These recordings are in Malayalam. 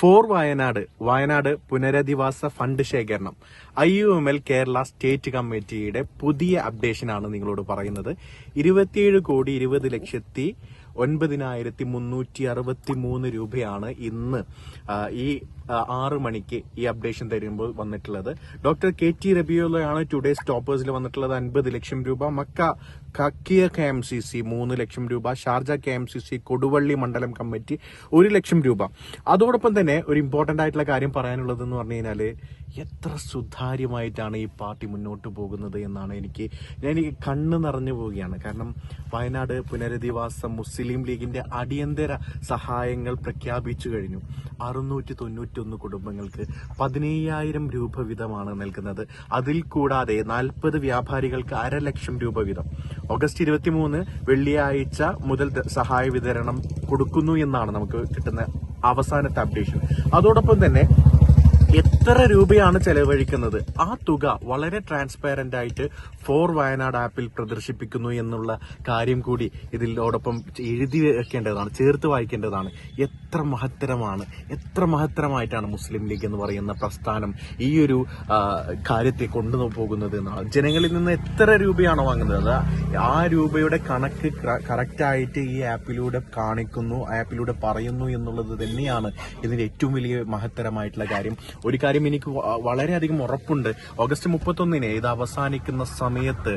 ഫോർ വയനാട് വയനാട് പുനരധിവാസ ഫണ്ട് ശേഖരണം. I U M L Kerala state കമ്മിറ്റിയുടെ പുതിയ അപ്ഡേഷനാണ് നിങ്ങളോട് പറയുന്നത്. ഇരുപത്തിയേഴ് കോടി ഇരുപത് ലക്ഷത്തി ഒൻപതിനായിരത്തി മുന്നൂറ്റി അറുപത്തി മൂന്ന് രൂപയാണ് ഇന്ന് ഈ ആറ് മണിക്ക് ഈ അപ്ഡേഷൻ തരുമ്പോൾ വന്നിട്ടുള്ളത്. ഡോക്ടർ കെ ടി റബിയോളയാണ് ടുഡേ സ്റ്റോപ്പേഴ്സിൽ വന്നിട്ടുള്ളത്. അൻപത് ലക്ഷം രൂപ. മക്ക കക്കിയ കെ എം സി സി മൂന്ന് ലക്ഷം രൂപ. Sharjah K M C C Koduvally മണ്ഡലം കമ്മിറ്റി ഒരു ലക്ഷം രൂപ. അതോടൊപ്പം തന്നെ ഒരു ഇമ്പോർട്ടന്റ് ആയിട്ടുള്ള കാര്യം പറയാനുള്ളത് എന്ന് പറഞ്ഞു കഴിഞ്ഞാൽ എത്ര സുതാര്യമായിട്ടാണ് ഈ പാർട്ടി മുന്നോട്ട് പോകുന്നത് എന്നാണ് എനിക്ക് ഞാൻ എനിക്ക് കണ്ണ് നിറഞ്ഞു പോവുകയാണ്. കാരണം വയനാട് പുനരധിവാസ മുസ്ലിം ലീഗിന്റെ അടിയന്തര സഹായങ്ങൾ പ്രഖ്യാപിച്ചു കഴിഞ്ഞു. അറുന്നൂറ്റി തൊണ്ണൂറ്റൊന്ന് കുടുംബങ്ങൾക്ക് പതിനയ്യായിരം രൂപ വീതമാണ് നൽകുന്നത്. അതിൽ കൂടാതെ നാൽപ്പത് വ്യാപാരികൾക്ക് അര ലക്ഷം രൂപ വീതം. ഓഗസ്റ്റ് ഇരുപത്തിമൂന്ന് വെള്ളിയാഴ്ച മുതൽ സഹായ വിതരണം കൊടുക്കുന്നു എന്നാണ് നമുക്ക് കിട്ടുന്ന അവസാനത്തെ അപ്ഡേഷൻ അതോടൊപ്പം തന്നെ എത്ര രൂപയാണ് ചെലവഴിക്കുന്നത്. ആ തുക വളരെ ട്രാൻസ്പാരന്റ് ആയിട്ട് ഫോർ വയനാട് ആപ്പിൽ പ്രദർശിപ്പിക്കുന്നു എന്നുള്ള കാര്യം കൂടി ഇതിലോടൊപ്പം എഴുതി വെക്കേണ്ടതാണ് ചേർത്ത് വായിക്കേണ്ടതാണ്. എത്ര മഹത്തരമാണ് എത്ര മഹത്തരമായിട്ടാണ് മുസ്ലിം ലീഗ് എന്ന് പറയുന്ന പ്രസ്ഥാനം ഈ ഒരു കാര്യത്തെ കൊണ്ടുപോകുന്നത് എന്നാണ്. ജനങ്ങളിൽ നിന്ന് എത്ര രൂപയാണോ വാങ്ങുന്നത്? ആ രൂപയുടെ കണക്ക് കറക്റ്റ് ആയിട്ട് ഈ ആപ്പിലൂടെ കാണിക്കുന്നു ആപ്പിലൂടെ പറയുന്നു എന്നുള്ളത് തന്നെയാണ് ഇതിന്റെ ഏറ്റവും വലിയ മഹത്തരമായിട്ടുള്ള കാര്യം. ഒരു കാര്യം എനിക്ക് വളരെയധികം ഉറപ്പുണ്ട്. ഓഗസ്റ്റ് മുപ്പത്തൊന്നിന് ഇത് അവസാനിക്കുന്ന സമയത്ത്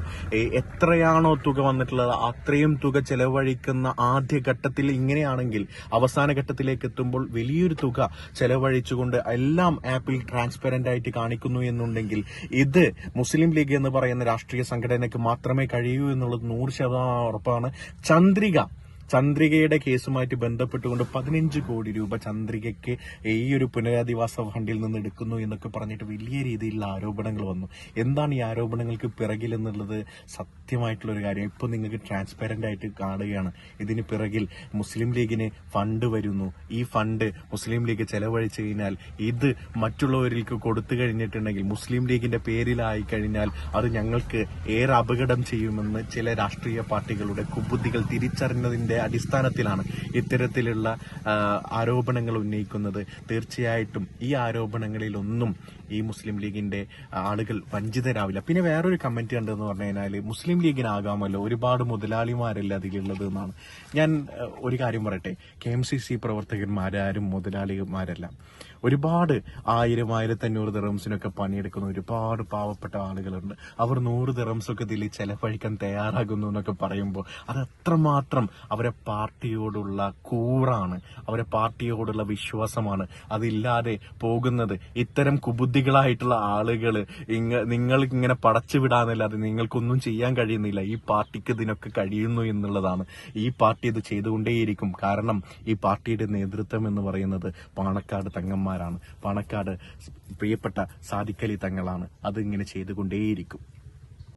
എത്രയാണോ തുക വന്നിട്ടുള്ളത് അത്രയും തുക ചെലവഴിക്കുന്ന ആദ്യ ഘട്ടത്തിൽ ഇങ്ങനെയാണെങ്കിൽ അവസാന ഘട്ടത്തിലേക്ക് എത്തുമ്പോൾ വലിയൊരു തുക ചെലവഴിച്ചുകൊണ്ട് എല്ലാം ആപ്പിൽ ട്രാൻസ്പെറന്റ് ആയിട്ട് കാണിക്കുന്നു എന്നുണ്ടെങ്കിൽ ഇത് മുസ്ലിം ലീഗ് എന്ന് പറയുന്ന രാഷ്ട്രീയ സംഘടനയ്ക്ക് മാത്രമേ കഴിയൂ എന്നുള്ളത് നൂറ് ശതമാനം ഉറപ്പാണ്. ചന്ദ്രിക ചന്ദ്രികയുടെ കേസുമായിട്ട് ബന്ധപ്പെട്ടുകൊണ്ട് പതിനഞ്ച് കോടി രൂപ ചന്ദ്രികയ്ക്ക് ഈ ഒരു പുനരധിവാസ ഫണ്ടിൽ നിന്ന് എടുക്കുന്നു എന്നൊക്കെ പറഞ്ഞിട്ട് വലിയ രീതിയിലുള്ള ആരോപണങ്ങൾ വന്നു. എന്താണ് ഈ ആരോപണങ്ങൾക്ക് പിറകിൽ എന്നുള്ളത് സത്യമായിട്ടുള്ള ഒരു കാര്യം. ഇപ്പോൾ നിങ്ങൾക്ക് ട്രാൻസ്പെറന്റ് ആയിട്ട് കാണുകയാണ്. ഇതിന് പിറകിൽ മുസ്ലിം ലീഗിന് ഫണ്ട് വരുന്നു. ഈ ഫണ്ട് മുസ്ലിം ലീഗ് ചെലവഴിച്ചു കഴിഞ്ഞാൽ ഇത് മറ്റുള്ളവരിലേക്ക് കൊടുത്തു കഴിഞ്ഞിട്ടുണ്ടെങ്കിൽ മുസ്ലിം ലീഗിന്റെ പേരിലായി കഴിഞ്ഞാൽ അത് ഞങ്ങൾക്ക് ഏറെ അപകടം ചെയ്യുമെന്ന് ചില രാഷ്ട്രീയ പാർട്ടികളുടെ കുബുദ്ധികൾ തിരിച്ചറിഞ്ഞതിന്റെ അടിസ്ഥാനത്തിലാണ് ഇത്തരത്തിലുള്ള ആരോപണങ്ങൾ ഉന്നയിക്കുന്നത്. തീർച്ചയായിട്ടും ഈ ആരോപണങ്ങളിലൊന്നും ഈ മുസ്ലിം ലീഗിന്റെ ആളുകൾ വഞ്ചിതരാവില്ല. പിന്നെ വേറൊരു കമന്റ് കണ്ടെന്ന് പറഞ്ഞു കഴിഞ്ഞാൽ മുസ്ലിം ലീഗിനാകാമല്ലോ. ഒരുപാട് മുതലാളിമാരല്ല അതിലുള്ളത് എന്നാണ്. ഞാൻ ഒരു കാര്യം പറയട്ടെ. കെ എം സി സി പ്രവർത്തകന്മാരാരും മുതലാളിമാരല്ല. ഒരുപാട് ആയിരം ആയിരത്തി അഞ്ഞൂറ് ദിറംസിനൊക്കെ പണിയെടുക്കുന്ന ഒരുപാട് പാവപ്പെട്ട ആളുകളുണ്ട്. അവർ നൂറ് ദിറംസൊക്കെ ഇതിൽ ചെലവഴിക്കാൻ തയ്യാറാകുന്നു എന്നൊക്കെ പറയുമ്പോൾ അത് അത്രമാത്രം അവരെ പാർട്ടിയോടുള്ള കൂറാണ് അവരെ പാർട്ടിയോടുള്ള വിശ്വാസമാണ്. അതില്ലാതെ പോകുന്നത് ഇത്തരം കുബുദ്ധികളായിട്ടുള്ള ആളുകൾ ഇങ്ങ നിങ്ങൾ ഇങ്ങനെ പടച്ചു വിടാന്നല്ലാതെ നിങ്ങൾക്കൊന്നും ചെയ്യാൻ കഴിയുന്നില്ല. ഈ പാർട്ടിക്ക് ഇതിനൊക്കെ കഴിയുന്നു എന്നുള്ളതാണ്. ഈ പാർട്ടി ഇത് ചെയ്തുകൊണ്ടേയിരിക്കും. കാരണം ഈ പാർട്ടിയുടെ നേതൃത്വം എന്ന് പറയുന്നത് പാണക്കാട് തങ്ങന്മാരാണ്. പാണക്കാട് പ്രിയപ്പെട്ട സാദിക്കലി തങ്ങളാണ്. അത് ഇങ്ങനെ ചെയ്തുകൊണ്ടേയിരിക്കും.